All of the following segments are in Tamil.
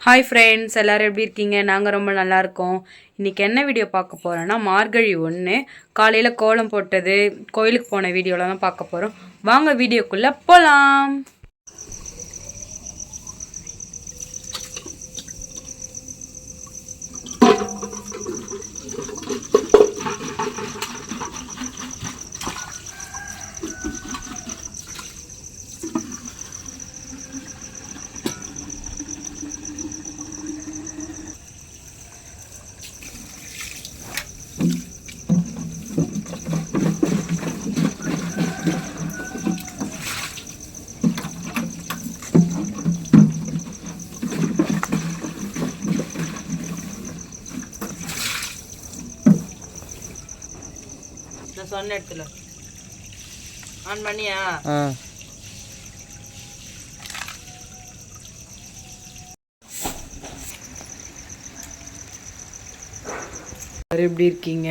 ஹாய் ஃப்ரெண்ட்ஸ் எல்லோரும் எப்படி இருக்கீங்க? நாங்கள் ரொம்ப நல்லா இருக்கோம். இன்றைக்கி என்ன வீடியோ பார்க்க போகிறோன்னா மார்கழி ஒன்று காலையில் கோலம் போட்டது கோயிலுக்கு போன வீடியோலாம் தான் பார்க்க போகிறோம் வாங்க வீடியோக்குள்ளே போகலாம் சொன்ன இடத்துல. ஆன் பண்ணியா? எப்படி இருக்கீங்க?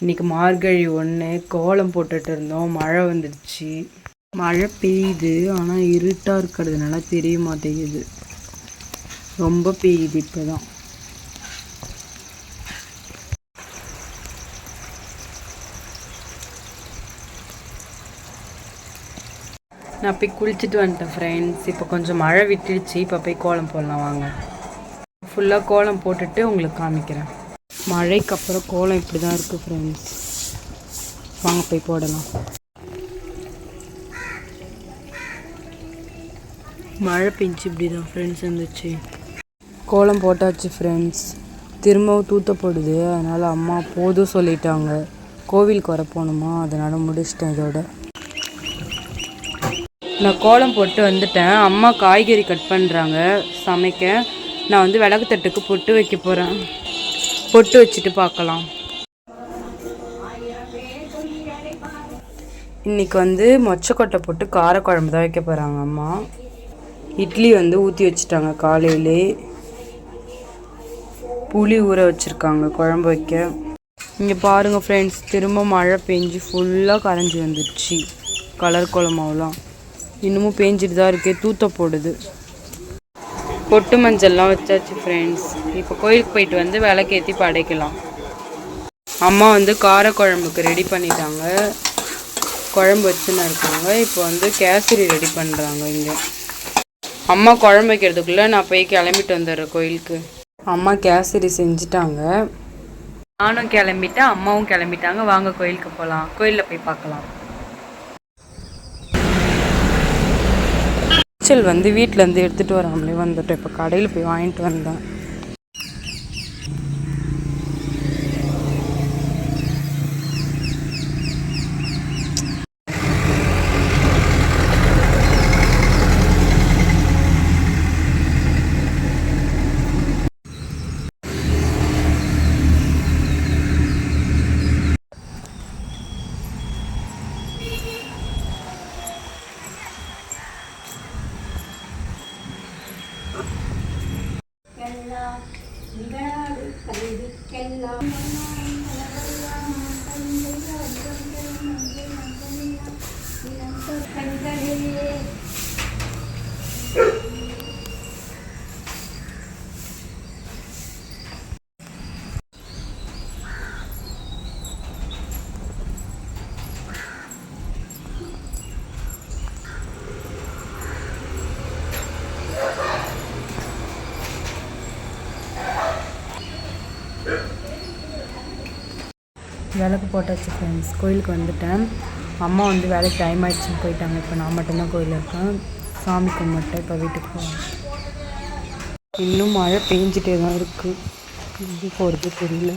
இன்னைக்கு மார்கழி ஒன்று கோலம் போட்டுட்டு இருந்தோம் மழை வந்துடுச்சு. மழை பெய்யுது ஆனால் இருட்டாக இருக்கிறதுனால தெரிய மாட்டேங்குது. ரொம்ப பெய்யுது இப்போ தான் நான் போய் குளிச்சுட்டு வந்துட்டேன் ஃப்ரெண்ட்ஸ் இப்போ கொஞ்சம் மழை விட்டுடுச்சு. இப்போ போய் கோலம் போடலாம் வாங்க. ஃபுல்லாக கோலம் போட்டுட்டு உங்களுக்கு காமிக்கிறேன். மழைக்கு அப்புறம் கோலம் இப்படி தான் இருக்குது ஃப்ரெண்ட்ஸ் வாங்க போய் போடலாம். மழை பெஞ்சு இப்படி தான் ஃப்ரெண்ட்ஸ் இருந்துச்சு கோலம் போட்டாச்சு ஃப்ரெண்ட்ஸ் திரும்பவும் தூத்த போடுது. அதனால் அம்மா போதும் சொல்லிட்டாங்க. கோவிலுக்கு வர போகணுமா? அதனால் முடிச்சிட்டேன் இதோட. நான் கோலம் போட்டு வந்துட்டேன். அம்மா காய்கறி கட் பண்ணுறாங்க சமைக்க. நான் வந்து விளக்கு தட்டுக்கு பொட்டு வைக்க போகிறேன் பொட்டு வச்சுட்டு பார்க்கலாம். இன்றைக்கி வந்து மொச்சக்கொட்டை போட்டு காரக்குழம்பு தான் வைக்க போகிறாங்க அம்மா. இட்லி வந்து ஊற்றி வச்சுட்டாங்க காலையிலே. புளி ஊற வச்சுருக்காங்க குழம்பு வைக்க. இங்கே பாருங்கள் ஃப்ரெண்ட்ஸ் திரும்ப மழை பெஞ்சு ஃபுல்லாக கரைஞ்சி வந்துடுச்சு. கலர் குழம்பாவெலாம் இன்னமும் பேஞ்சிட்டு தான் இருக்குது தூத்த போடுது. பொட்டு மஞ்சள்லாம் வச்சாச்சு ஃப்ரெண்ட்ஸ் இப்போ கோயிலுக்கு போயிட்டு வந்து விளக்கேற்றி படைக்கலாம். அம்மா வந்து காரக்குழம்புக்கு ரெடி பண்ணிட்டாங்க. குழம்பு வச்சுன்னு இருக்காங்க. இப்போ வந்து கேசரி ரெடி பண்ணுறாங்க இங்கே. அம்மா குழம்பு வைக்கிறதுக்குள்ளே நான் போய் கிளம்பிட்டு வந்துடுறேன் கோயிலுக்கு. அம்மா கேசரி செஞ்சுட்டாங்க. நானும் கிளம்பிட்டேன் அம்மாவும் கிளம்பிட்டாங்க. வாங்க கோயிலுக்கு போகலாம் கோயிலில் போய் பார்க்கலாம். நீச்சல் வந்து வீட்டிலேருந்து எடுத்துகிட்டு வராமலே வந்துட்டோம் இப்போ கடையில் போய் வாங்கிட்டு வந்தேன். love. விளக்கு போட்டாச்சு ஃப்ரெண்ட்ஸ் கோயிலுக்கு வந்துட்டேன். அம்மா வந்து வேலைக்கு டைம் ஆகிடுச்சின்னு போயிட்டாங்க. இப்போ நான் மட்டும்தான் கோயிலில் இருக்கேன். சாமி கும்பிட்டேன் இப்போ வீட்டுக்கு போவேன் இன்னும் மழை பெஞ்சிட்டே தான் இருக்குது எப்படி போகிறது தெரியல.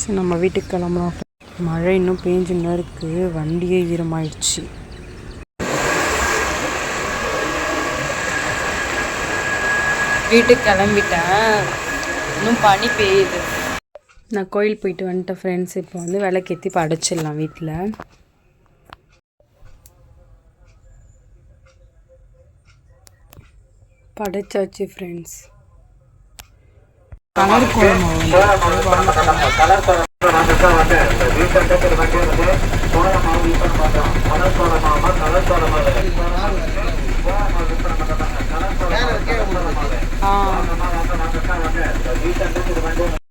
சரி நம்ம வீட்டுக்கு கிளம்புறோம். மழை இன்னும் பேஞ்சுன்னு இருக்குது வண்டியே ஈரமாயிடுச்சு. வீட்டுக்கு கிளம்பிட்டேன். இன்னும் பனி பெய்யுது. நான் கோயில் போயிட்டு வந்துட்டேன் ஃப்ரெண்ட்ஸ் இப்போ வந்து விளக்கேற்றி படைச்சிடலாம் வீட்டில் படைச்சாச்சு ஃப்ரெண்ட்ஸ் கலர் கோலம்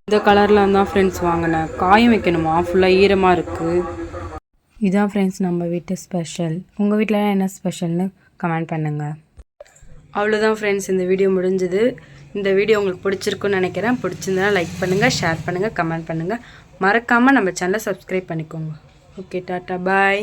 இந்த கலரில் தான் ஃப்ரெண்ட்ஸ் வாங்கினேன். காயம் வைக்கணுமா? ஃபுல்லாக ஈரமாக இருக்குது இதான் ஃப்ரெண்ட்ஸ் நம்ம வீட்டு ஸ்பெஷல் உங்கள் வீட்டிலலாம் என்ன ஸ்பெஷல்னு கமெண்ட் பண்ணுங்கள் அவ்வளோதான் ஃப்ரெண்ட்ஸ் இந்த வீடியோ முடிஞ்சது. இந்த வீடியோ உங்களுக்கு பிடிச்சிருக்குன்னு நினைக்கிறேன். பிடிச்சிருந்தா லைக் பண்ணுங்கள் ஷேர் பண்ணுங்கள் கமெண்ட் பண்ணுங்கள் மறக்காமல் நம்ம சேனலை சப்ஸ்கிரைப் பண்ணிக்கோங்க. ஓகே டாட்டா பாய்